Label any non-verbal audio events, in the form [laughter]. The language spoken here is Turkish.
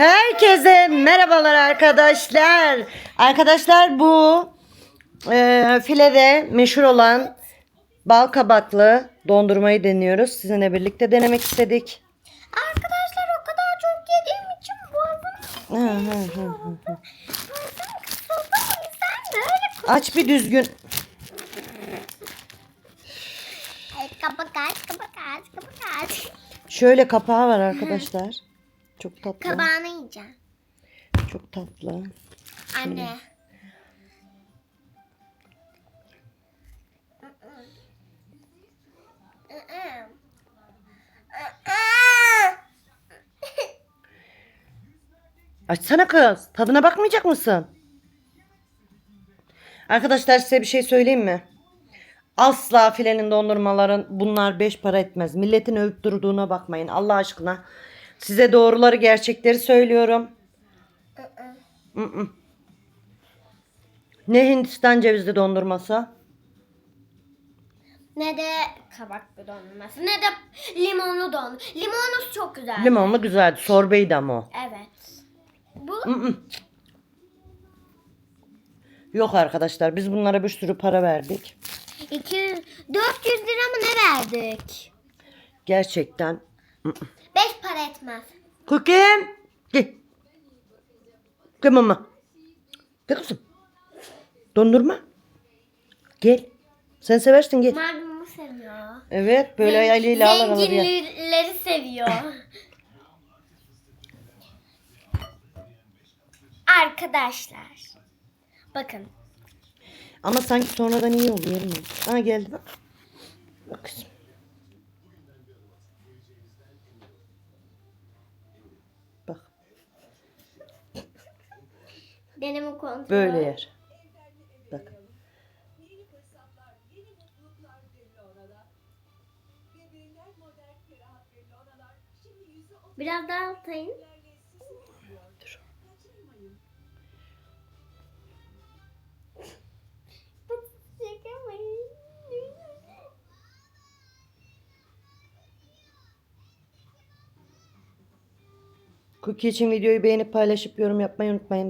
Herkese merhabalar arkadaşlar. Arkadaşlar bu e, filede meşhur olan bal kabaklı dondurmayı deniyoruz. Sizinle birlikte denemek istedik. Arkadaşlar o kadar çok yediğim için boğazım kısıldı. Aç bir düzgün. Kapak aç, kapak aç, kapak aç. Şöyle kapağı var arkadaşlar. Çok tatlı. Kabağını yiyeceğim. Çok tatlı. Anne. Açsana kız. Tadına bakmayacak mısın? Arkadaşlar size bir şey söyleyeyim mi? Asla filenin dondurmaların bunlar beş para etmez. Milletin övüp durduğuna bakmayın Allah aşkına. Size doğruları gerçekleri söylüyorum. Mm-mm. Ne Hindistan cevizli dondurması? Ne de kabaklı dondurması, ne de limonlu dondurma. Limonlu çok güzel. Limonlu güzeldi. Sorbeydi ama o. Evet. Bu. Yok arkadaşlar biz bunlara bir sürü para verdik. 200, 400 lira mı ne verdik? Gerçekten. 5 para etmez. Kukim. Gel. Gel mama. Gel kızım. Dondurma. Gel. Sen seversin gel. Magnumu seviyor. Evet böyle Zen- eliyle alır alır. Zenginleri seviyor. [laughs] Arkadaşlar. Bakın. Ama sanki sonradan iyi oldu yerim? Ha geldi bak. Bak kızım. Deneme kontrol. böyle yer. Bak. Biraz daha altayın. Dur. Çekemeyin. Cookie için videoyu beğenip paylaşıp yorum yapmayı unutmayın.